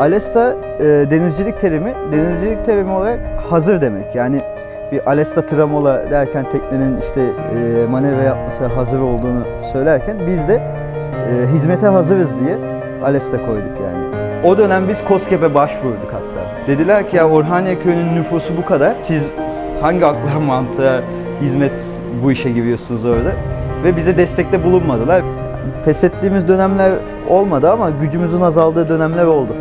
Alesta e, denizcilik terimi, denizcilik terimi olarak hazır demek. Yani bir Alesta tramola derken teknenin işte e, manevra yapması hazır olduğunu söylerken biz de e, hizmete hazırız diye Alesta koyduk yani. O dönem biz KOSGEB'e başvurduk hatta. Dediler ki ya Orhaniye köyünün nüfusu bu kadar. Siz hangi akla mantığa hizmet bu işe giriyorsunuz orada? Ve bize destekte bulunmadılar. Pes ettiğimiz dönemler olmadı ama gücümüzün azaldığı dönemler oldu.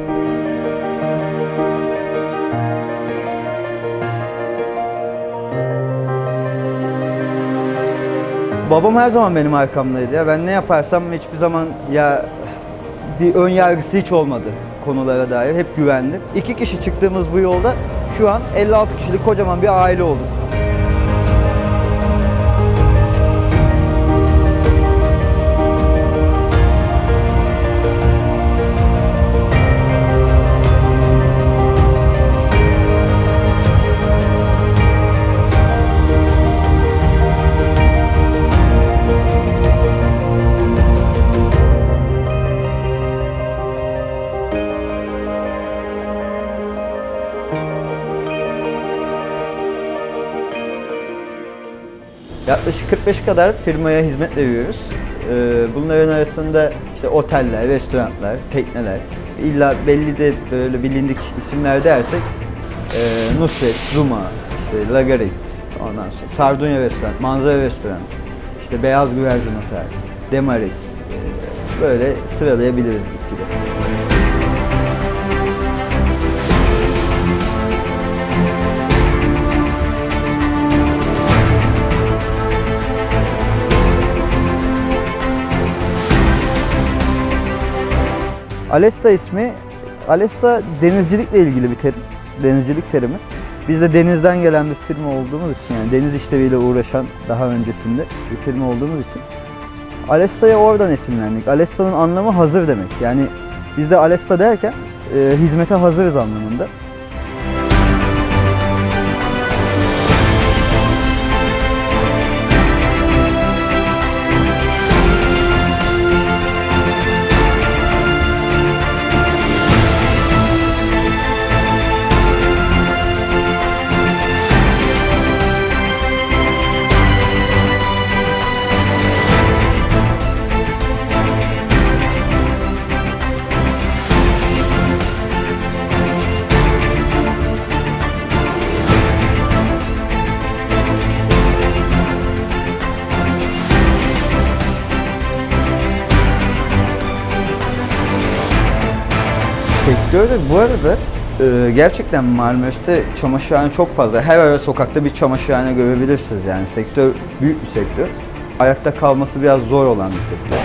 Babam her zaman benim arkamdaydı ya. Ben ne yaparsam hiçbir zaman ya bir ön yargısı hiç olmadı konulara dair. Hep güvendim. İki kişi çıktığımız bu yolda şu an 56 kişilik kocaman bir aile olduk. Yaklaşık 45 kadar firmaya hizmet veriyoruz. Ee, Bunların arasında işte oteller, restoranlar, tekneler, illa belli de böyle bilindik isimler dersek e, Nusret, Zuma, işte Lagarit, ondan sonra Sardunya Restoran, Manzara Restoran, işte Beyaz Güvercin Otel, Demaris, e, böyle sıralayabiliriz gitgide. Alesta ismi, Alesta denizcilikle ilgili bir terim, denizcilik terimi. Biz de denizden gelen bir firma olduğumuz için yani deniz işleriyle uğraşan daha öncesinde bir firma olduğumuz için Alesta'ya oradan esinlendik. Alesta'nın anlamı hazır demek. Yani biz de Alesta derken e, hizmete hazırız anlamında. Sektörde bu arada e, gerçekten Marmaris'te çamaşırhane çok fazla. Her ara sokakta bir çamaşırhane görebilirsiniz yani. Sektör büyük bir sektör. Ayakta kalması biraz zor olan bir sektör.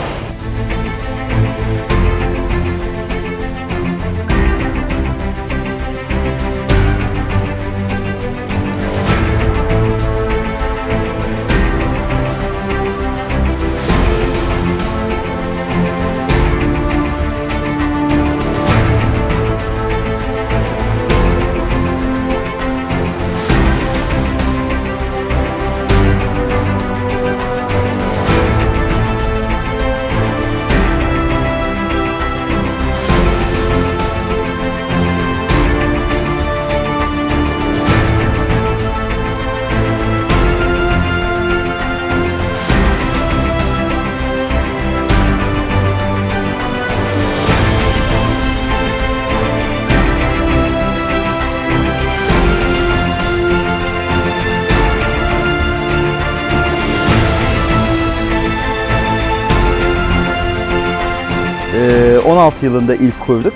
Ee, 16 yılında ilk kurduk.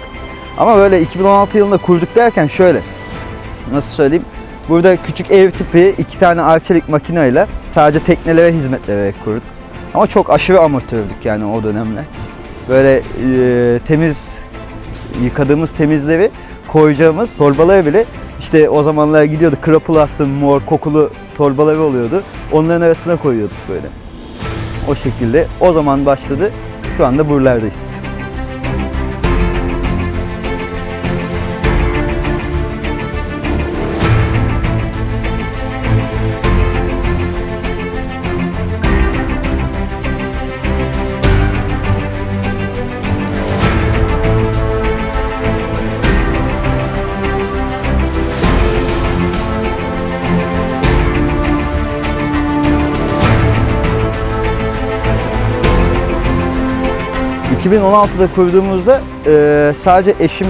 Ama böyle 2016 yılında kurduk derken şöyle. Nasıl söyleyeyim? Burada küçük ev tipi iki tane arçelik makineyle sadece teknelere hizmet kurduk. Ama çok aşırı amatördük yani o dönemler. Böyle e, temiz yıkadığımız temizleri koyacağımız torbaları bile işte o zamanlar gidiyordu Krapulast'ın mor kokulu torbaları oluyordu. Onların arasına koyuyorduk böyle. O şekilde o zaman başladı. Şu anda buralardayız. 2016'da kurduğumuzda e, sadece eşim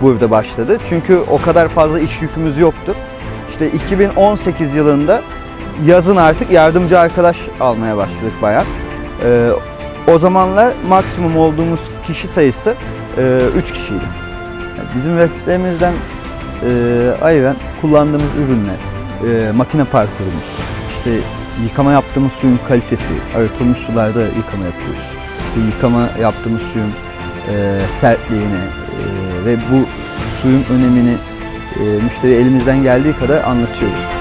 burada başladı. Çünkü o kadar fazla iş yükümüz yoktu. İşte 2018 yılında yazın artık yardımcı arkadaş almaya başladık bayağı. E, o zamanlar maksimum olduğumuz kişi sayısı 3 kişiydi. Bizim rakiplerimizden e, ayıran kullandığımız ürünler, e, makine parkurumuz, işte yıkama yaptığımız suyun kalitesi, arıtılmış sularda yıkama yapıyoruz. İşte yıkama yaptığımız suyun e, sertliğini e, ve bu suyun önemini e, müşteri elimizden geldiği kadar anlatıyoruz.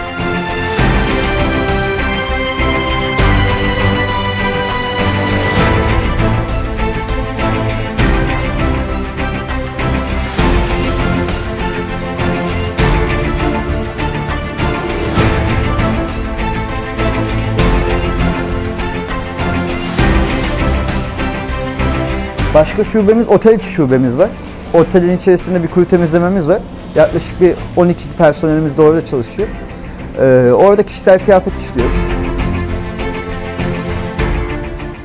Başka şubemiz, otel içi şubemiz var. Otelin içerisinde bir kuru temizlememiz var. Yaklaşık bir 12 personelimiz de orada çalışıyor. Ee, orada kişisel kıyafet işliyoruz.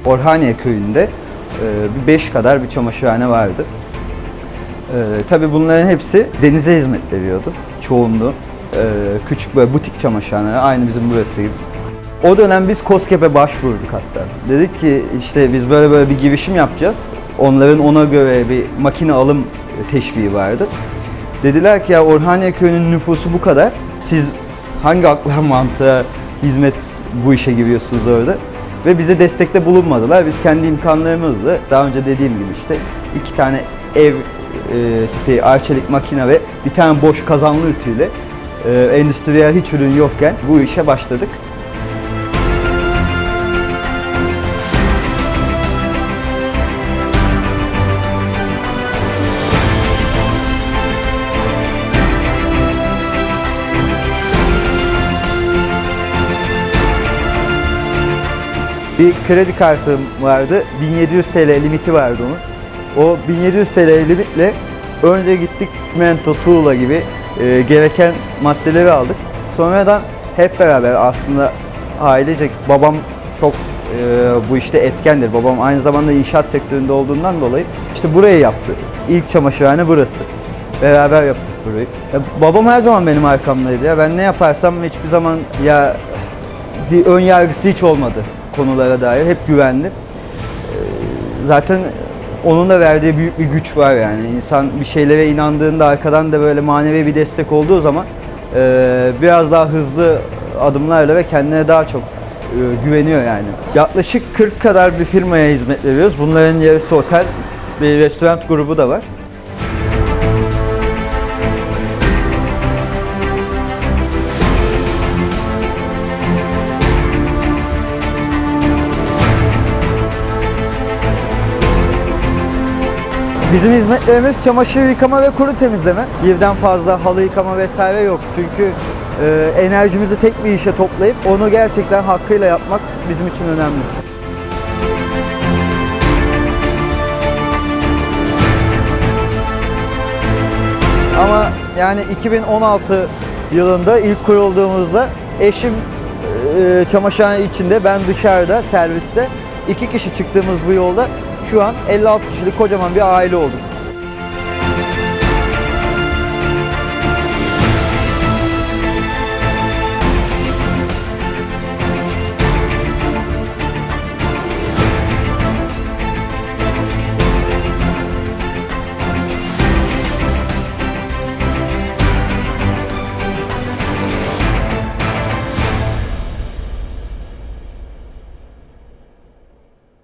Orhaniye köyünde e, bir 5 kadar bir çamaşırhane vardı. Ee, tabii bunların hepsi denize hizmet veriyordu. Çoğunluğu. Ee, küçük böyle butik çamaşırhaneler, aynı bizim burası gibi. O dönem biz KOSGEB'e başvurduk hatta. Dedik ki işte biz böyle böyle bir girişim yapacağız. Onların ona göre bir makine alım teşviği vardı. Dediler ki ya Orhaniye Köyü'nün nüfusu bu kadar. Siz hangi akla mantığa hizmet bu işe giriyorsunuz orada? Ve bize destekte bulunmadılar. Biz kendi imkanlarımızla daha önce dediğim gibi işte iki tane ev e, tipi arçelik makine ve bir tane boş kazanlı ütüyle e, endüstriyel hiç ürün yokken bu işe başladık. Bir kredi kartım vardı. 1700 TL limiti vardı onun. O 1700 TL limitle önce gittik mento, tuğla gibi e, gereken maddeleri aldık. Sonradan hep beraber aslında ailecek babam çok e, bu işte etkendir. Babam aynı zamanda inşaat sektöründe olduğundan dolayı işte burayı yaptı. İlk çamaşırhane burası. Beraber yaptık burayı. Ya, babam her zaman benim arkamdaydı ya. Ben ne yaparsam hiçbir zaman ya bir ön yargısı hiç olmadı konulara dair. Hep güvendi. Ee, Zaten onun da verdiği büyük bir güç var yani. İnsan bir şeylere inandığında arkadan da böyle manevi bir destek olduğu zaman e, biraz daha hızlı adımlarla ve kendine daha çok e, güveniyor yani. Yaklaşık 40 kadar bir firmaya hizmet veriyoruz. Bunların yarısı otel, bir restoran grubu da var. Bizim hizmetlerimiz çamaşır yıkama ve kuru temizleme. Birden fazla halı yıkama vesaire yok. Çünkü e, enerjimizi tek bir işe toplayıp onu gerçekten hakkıyla yapmak bizim için önemli. Ama yani 2016 yılında ilk kurulduğumuzda eşim e, çamaşırhane içinde, ben dışarıda serviste iki kişi çıktığımız bu yolda şu an 56 kişilik kocaman bir aile olduk.